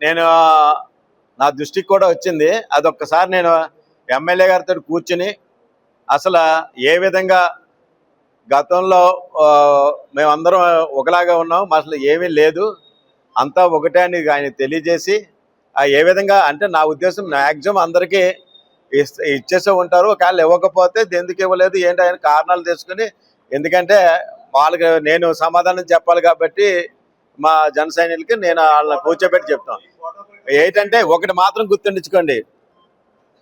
నేను నా దృష్టికి కూడా వచ్చింది. అదొక్కసారి నేను ఎమ్మెల్యే గారితో కూర్చుని అసలు ఏ విధంగా గతంలో మేమందరం ఒకలాగా ఉన్నాం అసలు ఏమీ లేదు. అంతా ఒకటే అని ఆయన తెలియజేసి ఏ విధంగా అంటే నా ఉద్దేశం మ్యాక్సిమం అందరికీ ఇచ్చేసే ఉంటారు. ఒకవేళ ఇవ్వకపోతే ఎందుకు ఇవ్వలేదు ఏంటి ఆయన కారణాలు తెలుసుకుని ఎందుకంటే వాళ్ళకి నేను సమాధానం చెప్పాలి కాబట్టి మా జన సైనికులకి నేను వాళ్ళని కూర్చోబెట్టి చెప్తాను. ఏంటంటే ఒకటి మాత్రం గుర్తుండించుకోండి.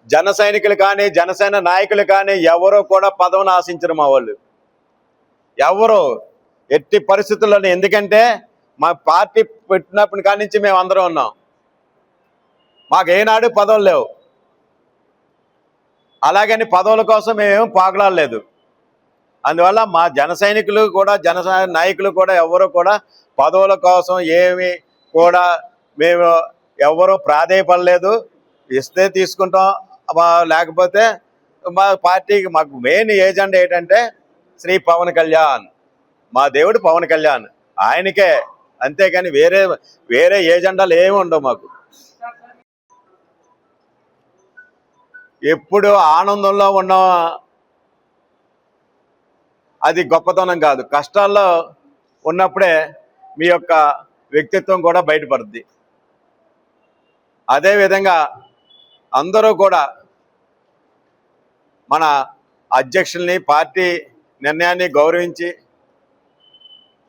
జన సైనికులు కానీ జనసేన నాయకులు కానీ ఎవరో కూడా పదవిని ఆశించరు మా వాళ్ళు. ఎవరు ఎట్టి పరిస్థితుల్లోనే ఎందుకంటే మా పార్టీ పెట్టినప్పటి కాడి నుంచి మేము అందరం ఉన్నాం. మాకు ఏనాడు పదవులు లేవు. అలాగని పదవుల కోసం మేమేం పాగలాడలేదు అందువల్ల మా జన సైనికులు కూడా జన నాయకులు కూడా ఎవరు కూడా పదవుల కోసం ఏమి కూడా మేము ఎవరు ప్రాధేయపడలేదు. ఇస్తే తీసుకుంటాం. లేకపోతే మా పార్టీకి మాకు మెయిన్ ఏజెండా ఏంటంటే శ్రీ పవన్ కళ్యాణ్. మా దేవుడు పవన్ కళ్యాణ్. ఆయనకే. అంతేకాని వేరే వేరే ఏజెండాలు ఏమి ఉండవు మాకు. ఎప్పుడు ఆనందంలో ఉన్న. అది గొప్పతనం కాదు. కష్టాల్లో ఉన్నప్పుడే మీ యొక్క వ్యక్తిత్వం కూడా బయటపడుద్ది. అదేవిధంగా అందరూ కూడా మన అధ్యక్షుల్ని పార్టీ నిర్ణయాన్ని గౌరవించి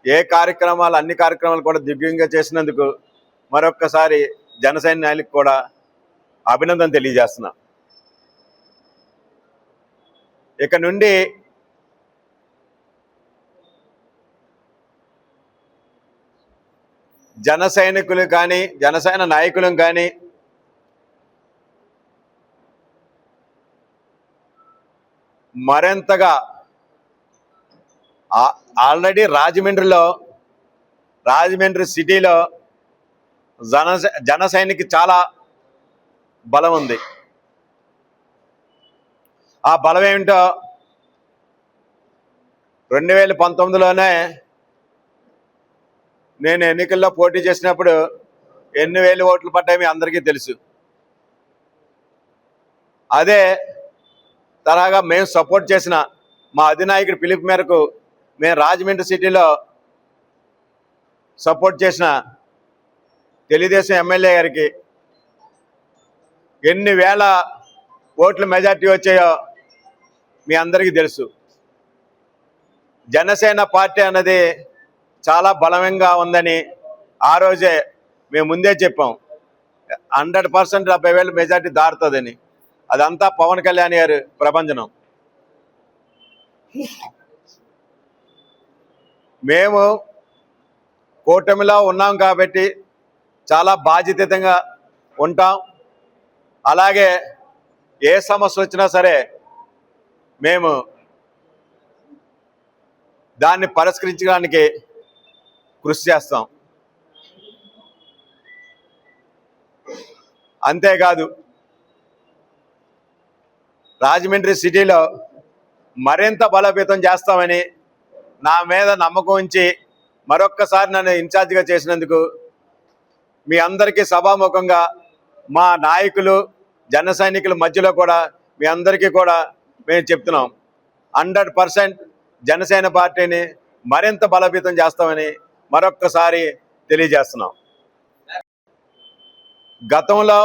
ఏ కార్యక్రమాలు అన్ని కార్యక్రమాలు కూడా దివ్యంగా చేసినందుకు మరొక్కసారి జనసేన నాయకులకు కూడా అభినందన తెలియజేస్తున్నా. ఇక నుండి జన సైనికులు కానీ జనసేన నాయకులు కానీ మరింతగా ఆ- ఆల్రెడీ రాజమండ్రిలో రాజమండ్రి సిటీలో జన జన సైనికి చాలా బలం ఉంది. ఆ బలం ఏమిటో రెండు వేల పంతొమ్మిదిలోనే నేను ఎన్నికల్లో పోటీ చేసినప్పుడు ఎన్ని వేలు ఓట్లు పడ్డాయి మీ అందరికీ తెలుసు. అదే తరహాగా మేము సపోర్ట్ చేసిన మా అధినాయకుడి పిలుపు మేరకు మేము రాజమండ్రి సిటీలో సపోర్ట్ చేసిన తెలుగుదేశం ఎమ్మెల్యే గారికి ఎన్ని వేల ఓట్లు మెజార్టీ వచ్చాయో మీ అందరికీ తెలుసు. జనసేన పార్టీ అన్నది చాలా బలంగా ఉందని ఆ రోజే మేము ముందే చెప్పాం. హండ్రెడ్ పర్సెంట్ డెబ్బై వేలు మెజార్టీ దారుతుందని. అదంతా పవన్ కళ్యాణ్ గారి ప్రపంచనం మేము కూటమిలో ఉన్నాం కాబట్టి చాలా బాధ్యతంగా ఉంటాం. అలాగే ఏ సమస్య వచ్చినా సరే మేము దాన్ని పరిష్కరించడానికి కృషి చేస్తాం. అంతేకాదు రాజమండ్రి సిటీలో మరింత బలోపేతం చేస్తామని నా మీద నమ్మకం ఉంచి మరొక్కసారి నన్ను ఇన్ఛార్జిగా చేసినందుకు మీ అందరికీ సభాముఖంగా మా నాయకులు జన సైనికుల మధ్యలో కూడా మీ అందరికీ కూడా మేము చెప్తున్నాం. హండ్రెడ్ పర్సెంట్ జనసేన పార్టీని మరింత బలోపేతం చేస్తామని మరొక్కసారి తెలియజేస్తున్నాం. గతంలో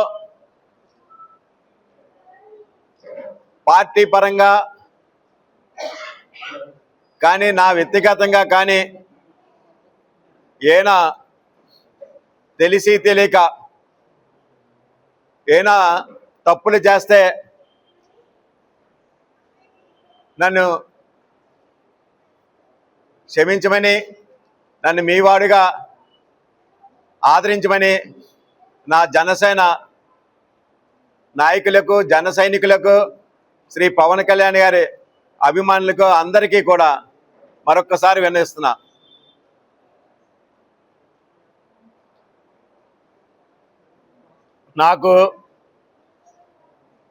పార్టీ పరంగా కానీ నా వ్యక్తిగతంగా కానీ ఏనా తెలిసి తెలియక ఏనా తప్పులు చేస్తే నన్ను క్షమించమని నన్ను మీ వాడుగా ఆదరించమని నా జనసేన నాయకులకు జన సైనికులకు శ్రీ పవన్ కళ్యాణ్ గారి అభిమానులకు అందరికీ కూడా మరొక్కసారి విన్నవిస్తున్నా. నాకు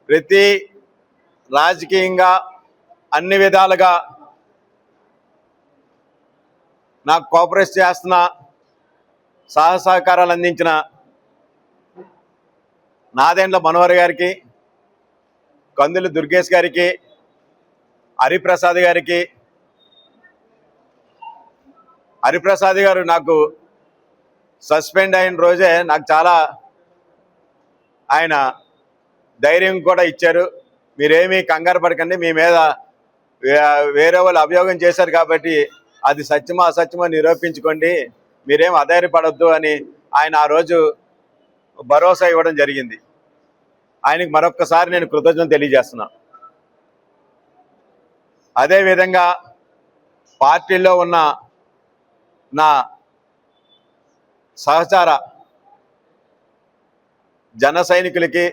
ప్రతి రాజకీయంగా అన్ని విధాలుగా నాకు కోఆపరేట్ చేస్తున్న సహ సహకారాలు అందించిన నాదేండ్ల మనోహర్ గారికి కందులు దుర్గేష్ గారికి హరిప్రసాద్ గారికి హరిప్రసాద్ గారు నాకు సస్పెండ్ అయిన రోజే నాకు చాలా ఆయన ధైర్యం కూడా ఇచ్చారు. మీరేమీ కంగారు పడకండి మీ మీద వే- వేరే వాళ్ళు అభియోగం చేశారు కాబట్టి అది సత్యమా అసత్యమో నిరూపించుకోండి. మీరేం అధైర్యపడద్దు అని ఆయన ఆ రోజు భరోసా ఇవ్వడం జరిగింది. ఆయనకి మరొక్కసారి నేను కృతజ్ఞత తెలియజేస్తున్నాను అదేవిధంగా పార్టీలో ఉన్న నా సహచార జన సైనికులకి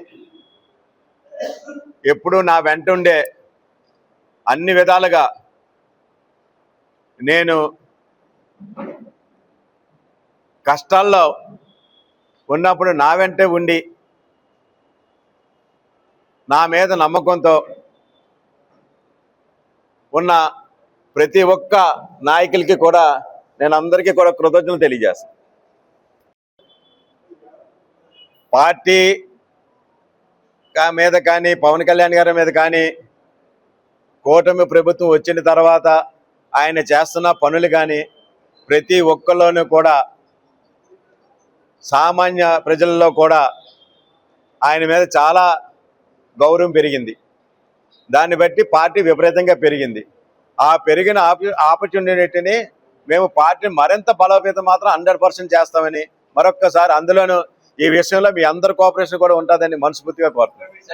ఎప్పుడూ నా వెంటుండే అన్ని విధాలుగా నేను కష్టాల్లో ఉన్నప్పుడు నా వెంటే ఉండి నా మీద నమ్మకంతో ఉన్న ప్రతి ఒక్క నాయకులకి కూడా నేను అందరికీ కూడా కృతజ్ఞతలు తెలియజేస్తాను పార్టీ కా- మీద కానీ పవన్ కళ్యాణ్ గారి మీద కానీ కూటమి ప్రభుత్వం వచ్చిన తర్వాత ఆయన చేస్తున్న పనులు కానీ ప్రతి ఒక్కరిలోనూ కూడా సామాన్య ప్రజల్లో కూడా ఆయన మీద చాలా గౌరవం పెరిగింది. దాన్ని బట్టి పార్టీ విపరీతంగా పెరిగింది. ఆ పెరిగిన ఆపర్చునిటీని మేము పార్టీని మరింత బలోపేతం మాత్రం హండ్రెడ్ చేస్తామని మరొక్కసారి అందులోనూ ఈ విషయంలో మీ అందరి కోఆపరేషన్ కూడా ఉంటుందని మనస్ఫూర్తిగా కోరుతున్నాను.